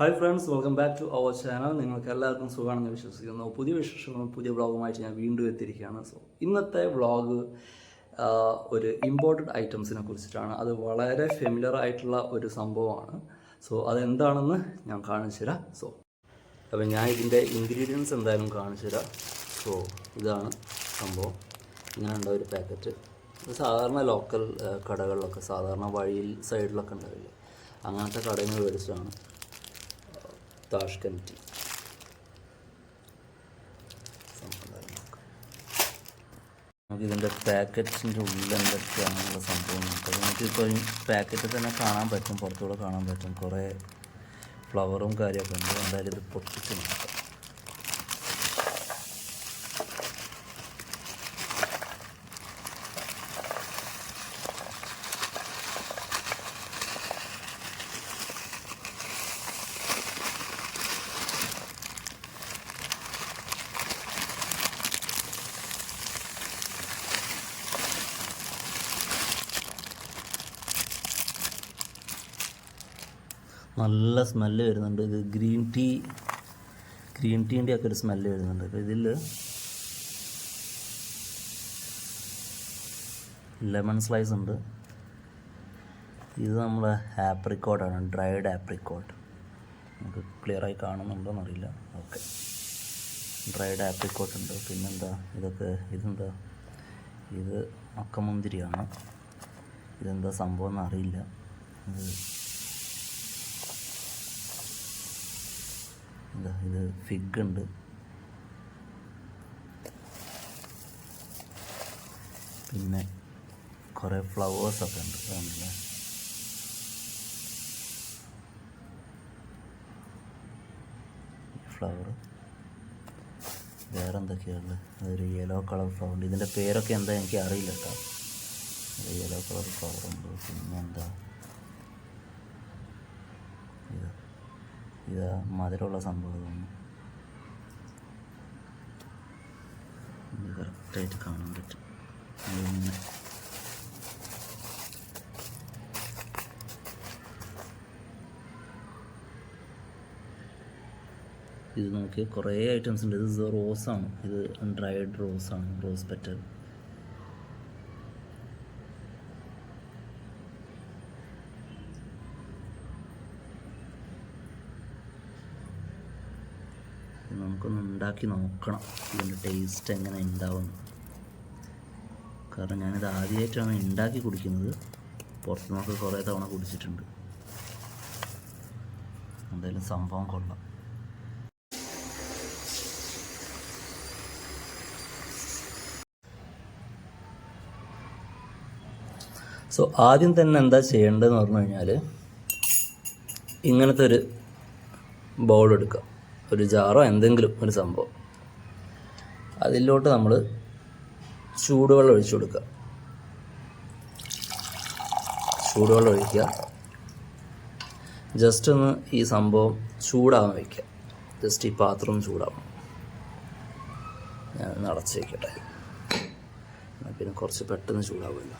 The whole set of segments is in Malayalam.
Hi friends welcome back to our channel നിങ്ങൾക്ക് എല്ലാവർക്കും സുഖമാണെന്ന് വിശ്വസിക്കുന്നു. പുതിയ വിശേഷങ്ങളും പുതിയ വ്ളോഗുമായിട്ട് ഞാൻ വീണ്ടും എത്തിയിരിക്കുകയാണ്. സോ ഇന്നത്തെ വ്ളോഗ് ഒരു ഇമ്പോർട്ടന്റ് ഐറ്റംസിനെ കുറിച്ചിട്ടാണ്. അത് വളരെ ഫെമിലർ ആയിട്ടുള്ള ഒരു സംഭവമാണ്. സോ അതെന്താണെന്ന് ഞാൻ കാണിച്ചു തരാം. സോ അപ്പം ഞാൻ ഇതിന്റെ ഇൻഗ്രീഡിയൻസ് എന്തായാലും കാണിച്ചു തരാം. സോ ഇതാണ് സംഭവം. ഇങ്ങനെയുള്ള ഒരു പാക്കറ്റ് ഇത് സാധാരണ ലോക്കൽ കടകളിലൊക്കെ സാധാരണ വഴിയിൽ സൈഡിലൊക്കെ ഉണ്ടാവില്ലേ? അങ്ങനത്തെ കടയിൽ നിന്ന് മേടിച്ചതാണ് താഷ്കന്റി നമുക്ക് ഇതിന്റെ പാക്കറ്റിന്റെ ഉള്ളിൽ എന്തൊക്കെയാണെന്നുള്ള സംഭവം നോക്കാം നമുക്കിപ്പോൾ ഈ തന്നെ കാണാൻ പറ്റും പുറത്തുകൂടെ കാണാൻ പറ്റും കുറേ ഫ്ലവറും കാര്യമൊക്കെ ഉണ്ട് എന്തായാലും ഇത് പൊട്ടിച്ചു നല്ല സ്മെല്ല് വരുന്നുണ്ട്. ഇത് ഗ്രീൻ ടീ ഗ്രീൻ ടീന്റെ ഒക്കെ ഒരു സ്മെല്ല് വരുന്നുണ്ട്. അപ്പോൾ ഇതിൽ ലെമൺ സ്ലൈസ് ഉണ്ട്. ഇത് നമ്മളെ ആപ്രിക്കോട്ടാണ് ഡ്രൈഡ് ആപ്രിക്കോട്ട് നമുക്ക് ക്ലിയറായി കാണുന്നുണ്ടോയെന്ന് അറിയില്ല ഓക്കെ. ഡ്രൈഡ് ആപ്രിക്കോട്ട് ഉണ്ട്. പിന്നെന്താ? ഇതൊക്കെ ഇതെന്താ? ഇത് അക്കമുന്തിരിയാണ് ഇതെന്താ സംഭവം എന്നറിയില്ല. ഇത് ഇത് ഫിഗ് ഉണ്ട്. പിന്നെ കുറേ ഫ്ലവേഴ്സൊക്കെ ഉണ്ട് ഫ്ലവർ വേറെ എന്തൊക്കെയാണ് അതൊരു യെല്ലോ കളർ ഫ്ലവർ ഉണ്ട്. ഇതിന്റെ പേരൊക്കെ എന്താ എനിക്ക് അറിയില്ല കേട്ടോ. യെല്ലോ കളർ ഫ്ലവർ ഉണ്ട്. പിന്നെ എന്താ ഇത് ഇത് മധുരമുള്ള ഇത് കറക്റ്റായിട്ട് കാണാൻ പറ്റും. ഇത് നോക്കി കുറേ ഐറ്റംസ് ഉണ്ട്. ഇത് റോസാണ് ഇത് ഡ്രൈഡ് റോസാണ് റോസ് പെറ്റൽ ഇത് നമുക്കൊന്ന് ഉണ്ടാക്കി നോക്കണം. ഇതിന്റെ ടേസ്റ്റ് എങ്ങനെ ഉണ്ടാവും. കാരണം ഞാനിത് ആദ്യമായിട്ടാണ് ഉണ്ടാക്കി കുടിക്കുന്നത്. പുറത്തുനിന്നൊക്കെ കുറേ തവണ കുടിച്ചിട്ടുണ്ട്. എന്തായാലും സംഭവം കൊള്ളാം. സോ ആദ്യം തന്നെ എന്താ ചെയ്യേണ്ടതെന്ന് പറഞ്ഞു കഴിഞ്ഞാൽ ഇങ്ങനത്തെ ഒരു ബൗൾ എടുക്കുക ഒരു ജാറോ എന്തെങ്കിലും ഒരു സംഭവം. അതിലോട്ട് നമ്മൾ ചൂടുവെള്ളം ഒഴിച്ചു കൊടുക്കുക. ചൂടുവെള്ളം ഒഴിക്കുക. ജസ്റ്റ് ഒന്ന് ഈ സംഭവം ചൂടാവാൻ വയ്ക്കുക ജസ്റ്റ് ഈ പാത്രം ചൂടാവണം. ഞാൻ അടച്ച് വയ്ക്കട്ടെ പിന്നെ കുറച്ച് പെട്ടെന്ന് ചൂടാവുമല്ലോ.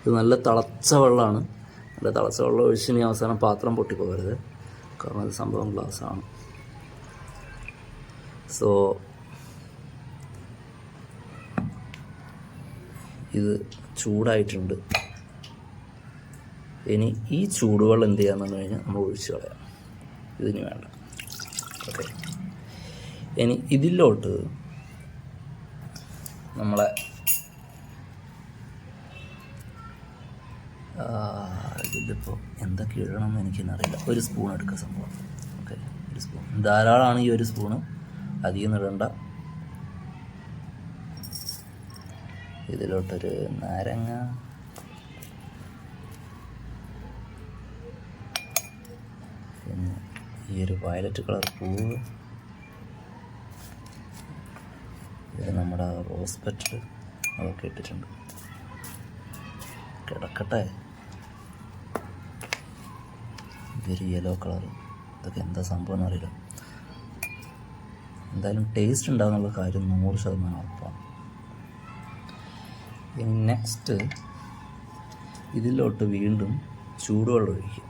ഇത് നല്ല തിളച്ച വെള്ളമാണ്. നല്ല തടസ്സം ഉള്ള ഒഴിച്ച് ഇനി അവസാനം പാത്രം പൊട്ടിപ്പോകരുത്. കാരണം അത് സംഭവം ഗ്ലാസ്സാണ്. സോ ഇത് ചൂടായിട്ടുണ്ട്. ഇനി ഈ ചൂടുവെള്ളം എന്ത് ചെയ്യാന്ന് പറഞ്ഞു കഴിഞ്ഞാൽ നമ്മൾ ഒഴിച്ച് കളയാം. ഇതിന് വേണ്ട. ഓക്കെ ഇനി ഇതിലോട്ട് നമ്മളെ ഇതിലിപ്പോൾ എന്തൊക്കെ ഇടണമെന്ന് എനിക്കെന്നറിയില്ല ഒരു സ്പൂൺ എടുക്കുക സംഭവം. ഓക്കെ ഒരു സ്പൂൺ ധാരാളമാണ് ഈ ഒരു സ്പൂണ് അധികം ഇടണ്ട. ഇതിലോട്ടൊരു നാരങ്ങ. പിന്നെ ഈ ഒരു വയലറ്റ് കളർ പൂവ്. ഇത് നമ്മുടെ റോസ് പെറ്റൽ അതൊക്കെ ഇട്ടിട്ടുണ്ട്. കിടക്കട്ടെ. ഒരു യെല്ലോ കളർ ഇതൊക്കെ എന്താ സംഭവം അറിയില്ല എന്തായാലും ടേസ്റ്റ് ഉണ്ടാകുന്നുള്ള കാര്യം നൂറ് ശതമാനം ഉറപ്പാണ്. ഇനി നെക്സ്റ്റ് ഇതിലോട്ട് വീണ്ടും ചൂടുവെള്ളം ഒഴിക്കുക.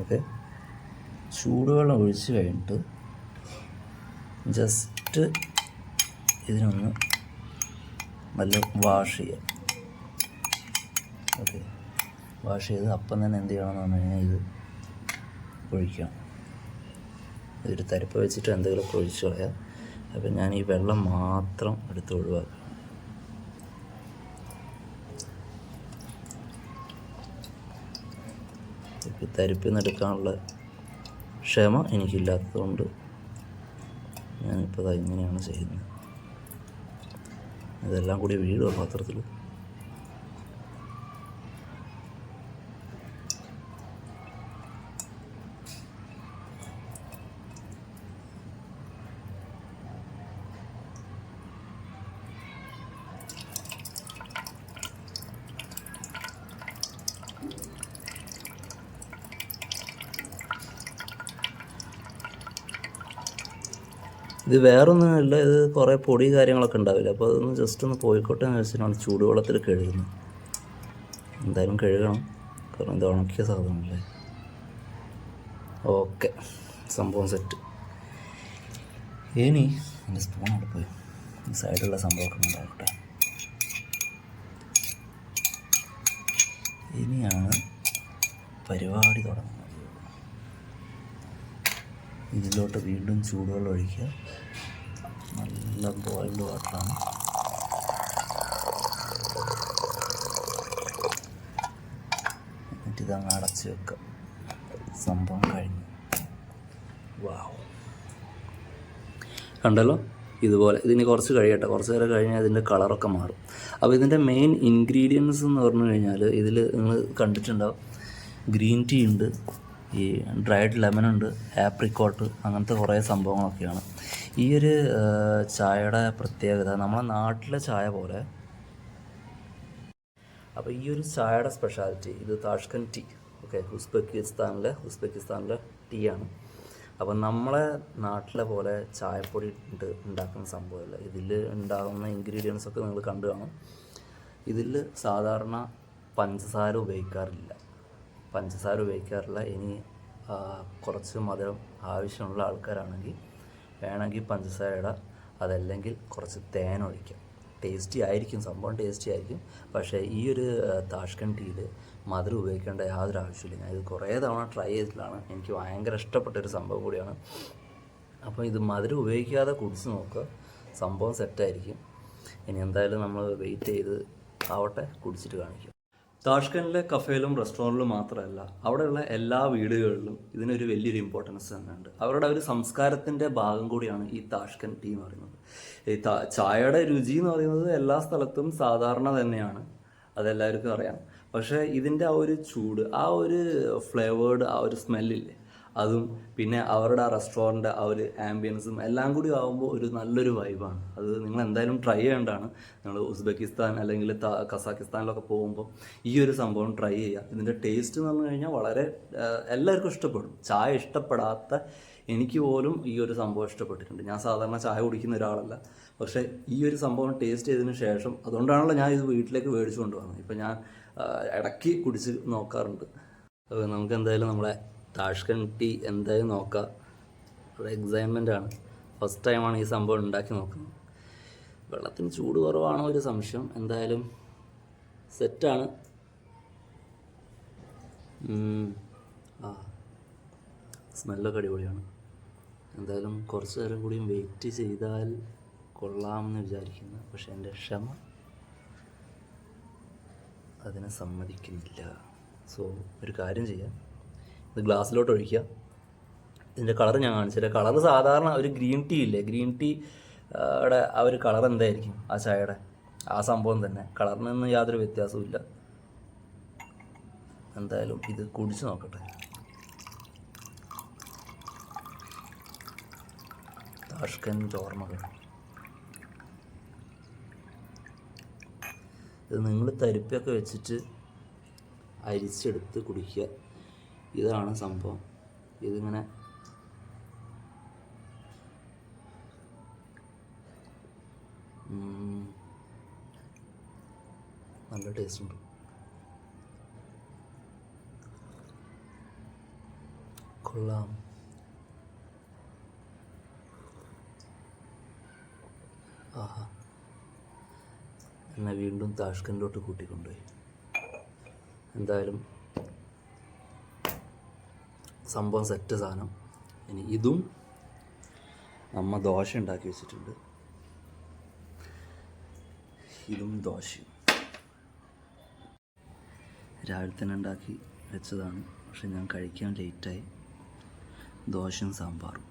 ഓക്കെ ചൂടുവെള്ളം ഒഴിച്ച് കഴിഞ്ഞിട്ട് ജസ്റ്റ് ഇതിനൊന്ന് നല്ല വാഷ് ചെയ്യാം. ഓക്കെ. വാഷ് ചെയ്ത് അപ്പം തന്നെ എന്ത് ചെയ്യണം എന്ന് പറഞ്ഞു കഴിഞ്ഞാൽ ഇത് ഒഴിക്കണം ഇതൊരു തരിപ്പ് വെച്ചിട്ട് എന്തെങ്കിലുമൊക്കെ ഒഴിച്ച് കളയാം. അപ്പം ഞാൻ ഈ വെള്ളം മാത്രം എടുത്ത് ഒഴിവാക്കാം. ഇപ്പം തരിപ്പിൽ നിന്ന് എടുക്കാനുള്ള ക്ഷമ എനിക്കില്ലാത്തതുകൊണ്ട് ഞാനിപ്പോൾ അത് ഇങ്ങനെയാണ് ചെയ്യുന്നത്. ഇതെല്ലാം കൂടി വീടുക പാത്രത്തിൽ ഇത് വേറൊന്നുമില്ല. ഇത് കുറേ പൊടി കാര്യങ്ങളൊക്കെ ഉണ്ടാവില്ല? അപ്പോൾ അതൊന്ന് ജസ്റ്റ് ഒന്ന് പോയിക്കോട്ടെ എന്ന് വെച്ചിട്ടാണ് ചൂടുവെള്ളത്തിൽ കഴുകുന്നത്. എന്തായാലും കഴുകണം. കാരണം ഇത് ഉണക്കിയ സാധനമല്ലേ? ഓക്കെ. സംഭവം സെറ്റ് ഇനി എന്റെ സ്പൂൺ അവിടെ പോയി. ഈ സൈഡിലുള്ള സംഭവമൊക്കെ ഉണ്ടാവട്ടെ ഇനിയാണ് പരിപാടി തുടങ്ങുന്നത്. ഇതിലോട്ട് വീണ്ടും ചൂടുവെള്ളം ഒഴിക്കുക. നല്ല ബോയിൽഡ് വാട്ടറാണ് എന്നിട്ട് ഇതങ്ങ് അടച്ച് വെക്കുക. സംഭവം കഴിഞ്ഞു. വാവ് കണ്ടല്ലോ? ഇതുപോലെ. ഇതിന് കുറച്ച് കഴിയട്ടെ. കുറച്ച് നേരം കഴിഞ്ഞാൽ ഇതിന്റെ കളറൊക്കെ മാറും. അപ്പോൾ ഇതിന്റെ മെയിൻ ഇൻഗ്രീഡിയൻസ് എന്ന് പറഞ്ഞു കഴിഞ്ഞാൽ ഇതിൽ നിങ്ങൾ കണ്ടിട്ടുണ്ടാവും. ഗ്രീൻ ടീ ഉണ്ട്. ഈ ഡ്രൈഡ് ലെമൺ ഉണ്ട് ആപ്രിക്കോട്ട് അങ്ങനത്തെ കുറേ സംഭവങ്ങളൊക്കെയാണ്. ഈ ഒരു ചായയുടെ പ്രത്യേകത നമ്മുടെ നാട്ടിലെ ചായ പോലെ. അപ്പോൾ ഈ ഒരു ചായയുടെ സ്പെഷ്യാലിറ്റി ഇത് താഷ്കൻ ടീ ഓക്കെ ഉസ്ബെക്കിസ്ഥാനിലെ ഉസ്ബെക്കിസ്ഥാനിലെ ടീ ആണ്. അപ്പം നമ്മളെ നാട്ടിലെ പോലെ ചായപ്പൊടി ഉണ്ട് ഉണ്ടാക്കുന്ന സംഭവമല്ല. ഇതിൽ ഉണ്ടാകുന്ന ഇൻഗ്രീഡിയൻസ് ഒക്കെ നിങ്ങൾ കണ്ടു കാണും. ഇതിൽ സാധാരണ പഞ്ചസാര ഉപയോഗിക്കാറില്ല. പഞ്ചസാര ഉപയോഗിക്കാറില്ല. ഇനി കുറച്ച് മധുരം ആവശ്യമുള്ള ആൾക്കാരാണെങ്കിൽ വേണമെങ്കിൽ പഞ്ചസാര ഇടാം. അതല്ലെങ്കിൽ കുറച്ച് തേൻ ഒഴിക്കാം. ടേസ്റ്റി ആയിരിക്കും. സംഭവം ടേസ്റ്റി ആയിരിക്കും. പക്ഷേ ഈ ഒരു താഷ്കൻ ടീയിൽ മധുരം ഉപയോഗിക്കേണ്ട യാതൊരു ആവശ്യമില്ല ഞാൻ ഇത് കുറേ തവണ ട്രൈ ചെയ്തിട്ടാണ് എനിക്ക് ഭയങ്കര ഇഷ്ടപ്പെട്ട ഒരു സംഭവം കൂടിയാണ്. അപ്പോൾ ഇത് മധുരം ഉപയോഗിക്കാതെ കുടിച്ച് നോക്കുക. സംഭവം സെറ്റായിരിക്കും. ഇനി എന്തായാലും നമ്മൾ വെയിറ്റ് ചെയ്ത് ആവട്ടെ കുടിച്ചിട്ട് കാണിക്കും. താഷ്കനിലെ കഫേയിലും റെസ്റ്റോറന്റിലും മാത്രമല്ല അവിടെയുള്ള എല്ലാ വീടുകളിലും ഇതിനൊരു വലിയൊരു ഇമ്പോർട്ടൻസ് തന്നെയുണ്ട്. അവരുടെ ഒരു സംസ്കാരത്തിന്റെ ഭാഗം കൂടിയാണ് ഈ താഷ്കൻ ടീ എന്ന് പറയുന്നത്. ഈ ചായയുടെ രുചി എന്ന് പറയുന്നത് എല്ലാ സ്ഥലത്തും സാധാരണ തന്നെയാണ് അതെല്ലാവർക്കും അറിയാം. പക്ഷേ ഇതിന്റെ ആ ഒരു ചൂട് ആ ഒരു ഫ്ലേവേർഡ് ആ ഒരു സ്മെല്ലില്ലേ അതും പിന്നെ അവരുടെ ആ റെസ്റ്റോറന്റ് ആ ഒരു ആംബിയൻസും എല്ലാം കൂടി ആകുമ്പോൾ ഒരു നല്ലൊരു വൈബാണ് അത് നിങ്ങൾ എന്തായാലും ട്രൈ ചെയ്യേണ്ടതാണ്. നിങ്ങൾ ഉസ്ബെക്കിസ്ഥാൻ അല്ലെങ്കിൽ കസാക്കിസ്ഥാനിലൊക്കെ പോകുമ്പോൾ ഈ ഒരു സംഭവം ട്രൈ ചെയ്യുക. ഇതിന്റെ ടേസ്റ്റ് എന്ന് പറഞ്ഞു കഴിഞ്ഞാൽ വളരെ എല്ലാവർക്കും ഇഷ്ടപ്പെടും. ചായ ഇഷ്ടപ്പെടാത്ത എനിക്ക് പോലും ഈ ഒരു സംഭവം ഇഷ്ടപ്പെട്ടിട്ടുണ്ട്. ഞാൻ സാധാരണ ചായ കുടിക്കുന്ന ഒരാളല്ല. പക്ഷേ ഈ ഒരു സംഭവം ടേസ്റ്റ് ചെയ്തതിന് ശേഷം അതുകൊണ്ടാണല്ലോ ഞാൻ ഇത് വീട്ടിലേക്ക് മേടിച്ചു കൊണ്ടുവന്നത് ഇപ്പം ഞാൻ ഇടയ്ക്ക് കുടിച്ച് നോക്കാറുണ്ട്. നമുക്ക് എന്തായാലും നമ്മളെ താഷ്കൻ ടി എന്തായാലും നോക്കാം. ഒരു എക്സൈൻമെന്റ് ആണ്. ഫസ്റ്റ് ടൈമാണ് ഈ സംഭവം ഉണ്ടാക്കി നോക്കുന്നത്. വെള്ളത്തിന് ചൂട് കുറവാണോ ഒരു സംശയം. എന്തായാലും സെറ്റാണ്. ആ. സ്മെല്ലൊക്കെ അടിപൊളിയാണ്. എന്തായാലും കുറച്ച് നേരം കൂടിയും വെയിറ്റ് ചെയ്താൽ കൊള്ളാമെന്ന് വിചാരിക്കുന്നു. പക്ഷെ എന്റെ ക്ഷമ അതിനെ സമ്മതിക്കുന്നില്ല. സോ ഒരു കാര്യം ചെയ്യാം. ഇത് ഗ്ലാസ്സിലോട്ട് ഒഴിക്കുക ഇതിന്റെ കളർ ഞാൻ കാണിച്ചില്ല കളർ സാധാരണ ഒരു ഗ്രീൻ ടീ ഇല്ലേ? ഗ്രീൻ ടീ യുടെ ആ ഒരു കളർ എന്തായിരിക്കും ആ ചായയുടെ? ആ സംഭവം തന്നെ. കളറിനൊന്നും യാതൊരു വ്യത്യാസവും ഇല്ല. എന്തായാലും ഇത് കുടിച്ച് നോക്കട്ടെ. താഷ്കൻ ചോർമകൾ. ഇത് നിങ്ങൾ തരിപ്പൊക്കെ വെച്ചിട്ട് അരിച്ചെടുത്ത് കുടിക്കുക. ഇതാണ് സംഭവം. ഇതിങ്ങനെ നല്ല ടേസ്റ്റ് ഉണ്ട്. കൊള്ളാം. ആഹാ. എന്നെ വീണ്ടും താഷ്കൻഡിലോട്ട് കൂട്ടിക്കൊണ്ടുപോയി. എന്തായാലും സംഭവം സെറ്റ് സാധനം. ഇനി ഇതും അമ്മ ദോശ ഉണ്ടാക്കി വെച്ചിട്ടുണ്ട്. ഇതും ദോശയും. രാവിലെ തന്നെ ഉണ്ടാക്കി വെച്ചതാണ്. പക്ഷെ ഞാൻ കഴിക്കാൻ ലേറ്റായി ദോശയും സാമ്പാറും.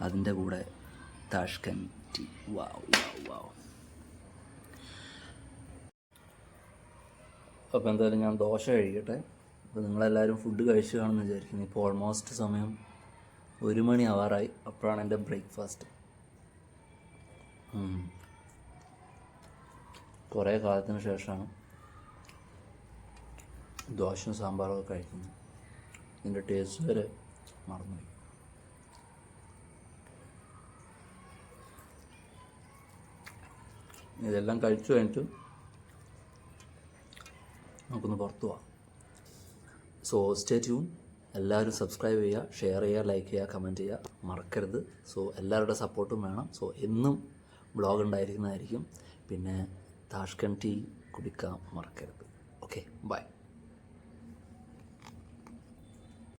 അതിന്റെ കൂടെ താഷ്കൻ ടീ വാവ് വാവ് വാവ്. അപ്പോൾ എന്തായാലും ഞാൻ ദോശ കഴിക്കട്ടെ. അപ്പോൾ നിങ്ങളെല്ലാവരും ഫുഡ് കഴിച്ചു കാണുമെന്ന് വിചാരിക്കുന്നു. ഇപ്പോൾ ഓൾമോസ്റ്റ് സമയം ഒരു മണി ആവാറായി. അപ്പോഴാണ് എന്റെ ബ്രേക്ക്ഫാസ്റ്റ് കുറേ കാലത്തിന് ശേഷമാണ് ദോശയും സാമ്പാറും ഒക്കെ കഴിക്കുന്നത്. ഇതിന്റെ ടേസ്റ്റ് വരെ മറന്നുപോയി. ഇതെല്ലാം കഴിച്ചു കഴിഞ്ഞിട്ട് നമുക്കൊന്ന് പുറത്തു പോവാം. സോ സ്റ്റേ ട്യൂൺ എല്ലാവരും സബ്സ്ക്രൈബ് ചെയ്യുക ഷെയർ ചെയ്യുക ലൈക്ക് ചെയ്യുക കമന്റ് ചെയ്യുക. മറക്കരുത്. സോ എല്ലാവരുടെ സപ്പോർട്ടും വേണം. സോ എന്നും ബ്ലോഗ് ഉണ്ടായിരിക്കുന്നതായിരിക്കും. പിന്നെ താഷ്കൻ ടീ കുടിക്കാൻ മറക്കരുത്. Okay bye